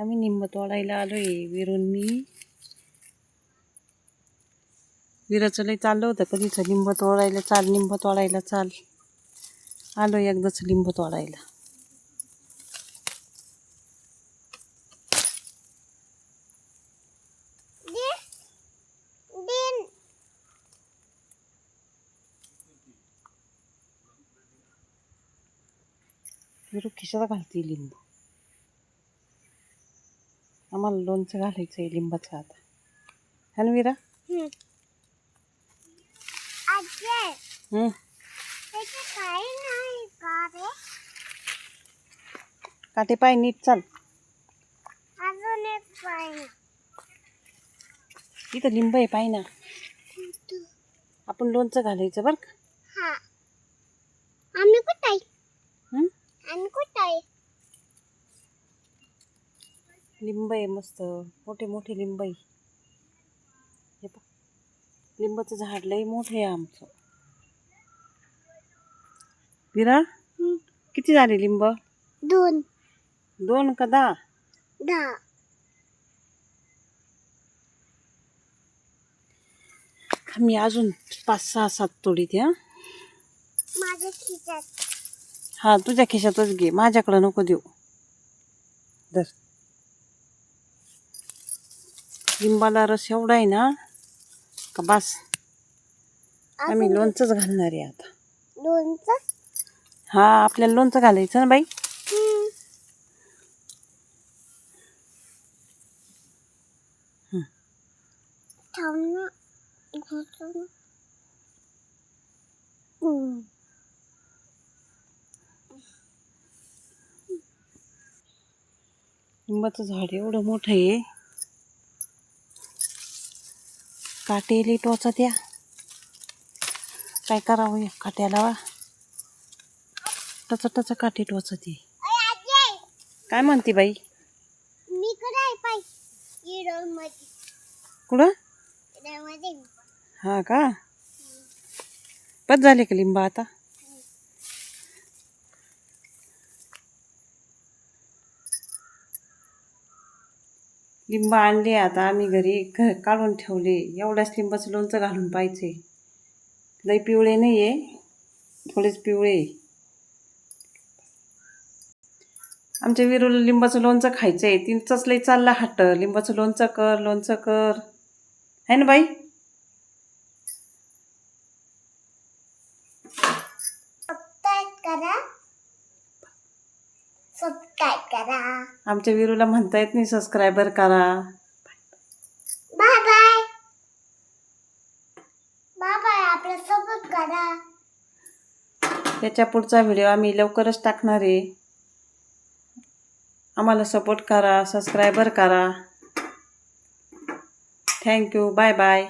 आम्ही निंब तोडायला आलो आहे विरून मी. विराचं लय चाललं होतं कधीच लिंब तोडायला चाल लिंब तोडायला चाल. आलो एकदाच लिंब तोडायला. विरू खिशात घालते लिंबू. आम्हाला लोणचं घालायचं आहे लिंबाचं आता. है ना विरा हं. काटे पाय नीट चाल. इथं लिंब आहे पाय ना. आपण लोणचं घालायचं बरं का? आम्ही कुठं आहे हं? आम्ही कुठं आहे लिंब आहे मस्त मोठे मोठे लिंब आहे. हे लिंबाचं झाड लई मोठं आहे आमचं. विरा किती झाले लिंब? दोन. दोन का दहा? दहा. मी अजून पाच सहा सात तोडीत हा माझ्या खिशात. हा तुझ्या खिशातच घे. माझ्याकडं नको देऊ. दर लिंबाला रस एवढा आहे ना का बास. आम्ही लोणचंच घालणार आहे आता. दोनचं हा आपल्याला लोणचं घालायचं ना बाई. लिंबाचं झाड एवढं मोठं आहे. काटेली टोचा त्या. काय करावं या काट्याला? वा टचा टचा काटे टोचा ती. काय म्हणते बाई? कुठं हा का? बस झाले का लिंबा आता? लिंब आणले आता आम्ही घरी घ काढून ठेवले. एवढ्याच लिंबाचं लोणचं घालून पाहिजे लई पिवळे नाही आहे थोडेच पिवळे. आमच्या विरूला लिंबाचं लोणचं खायचं आहे तिचंच लई चालला हट. लिंबाचं लोणचं कर लोणचं कर. आहे ना बाई? करा. सबस्क्राईब करा. आमच्या विरूला म्हणता येत नाही सबस्क्रायबर करा. बाय बाय बाय बाय आपल्यासोबत करा. याच्या पुढचा व्हिडिओ आम्ही लवकरच टाकणार आहे. आम्हाला सपोर्ट करा सबस्क्रायबर करा. Thank you bye bye